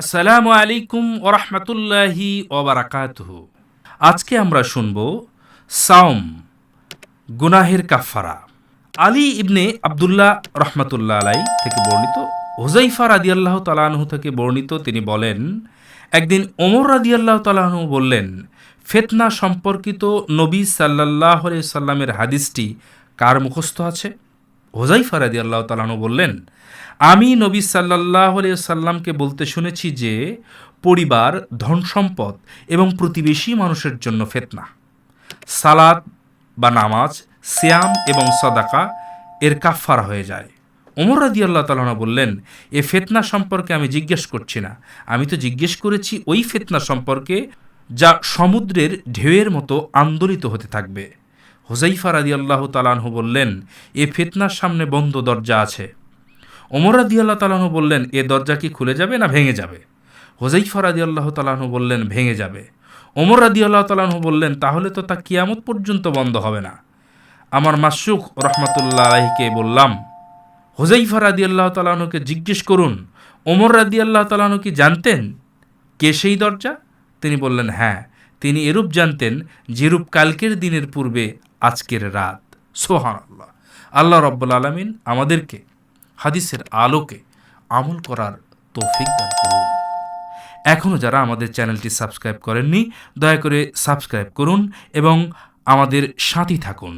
আসসালামু আলাইকুম ওরহমতুল্লাহি ওবরাকাতুহু। আজকে আমরা শুনব সাওম, গুনাহের কাফারা আলী ইবনে আবদুল্লাহ রহমতুল্লাহ আলাই থেকে বর্ণিত হুজাইফা রাদিয়াল্লাহ তালাহু থেকে বর্ণিত তিনি বলেন, একদিন ওমর রাদিয়াল্লাহ তালাহু বললেন, ফেতনা সম্পর্কিত নবী সাল্লাহ সাল্লামের হাদিসটি কার মুখস্থ আছে? হোজাইফা রাদি আল্লাহ তালাহু বললেন, আমি নবী সাল্লাহ সাল্লামকে বলতে শুনেছি যে, পরিবার ধন সম্পদ এবং প্রতিবেশী মানুষের জন্য ফেতনা সালাদ বা নামাজ, সিয়াম এবং সদাকা এর কাফারা হয়ে যায়। ওমর রাদি আল্লাহ তালনা বললেন, এ ফেতনা সম্পর্কে আমি জিজ্ঞেস করছি না। আমি তো জিজ্ঞেস করেছি ওই ফেতনা সম্পর্কে যা সমুদ্রের ঢেউয়ের মতো আন্দোলিত হতে থাকবে। হোজাইফা রাদি আল্লাহ তালাহু বললেন, এ ফেতনার সামনে বন্ধ দরজা আছে। ওমর রাদি আল্লাহ তালাহু বললেন, এ দরজা কি খুলে যাবে না ভেঙে যাবে? হোজাইফা রাদি আল্লাহ তালাহু বললেন, ভেঙে যাবে। ওমর রাদি আল্লাহ তালাহু বললেন, তাহলে তো তা কিয়ামত পর্যন্ত বন্ধ হবে না। আমার মাসুক রহমতুল্লাহ আলাহিকে বললাম হোজাইফা রাদি আল্লাহ তালাহনুকে জিজ্ঞেস করুন, ওমর রাদি আল্লাহ তালাহনু কি জানতেন কে সেই দরজা? তিনি বললেন হ্যাঁ। তিনি এরূপ জানতেন যেরূপ কালকের দিনের পূর্বে আজকের রাত। সোহান আল্লাহ আল্লাহ রব্বুল আলমিন আমাদেরকে হাদিসের আলোকে আমল করার তৌফিক দান করুন। এখনও যারা আমাদের চ্যানেলটি সাবস্ক্রাইব করেননি, দয়া করে সাবস্ক্রাইব করুন এবং আমাদের সাথী থাকুন।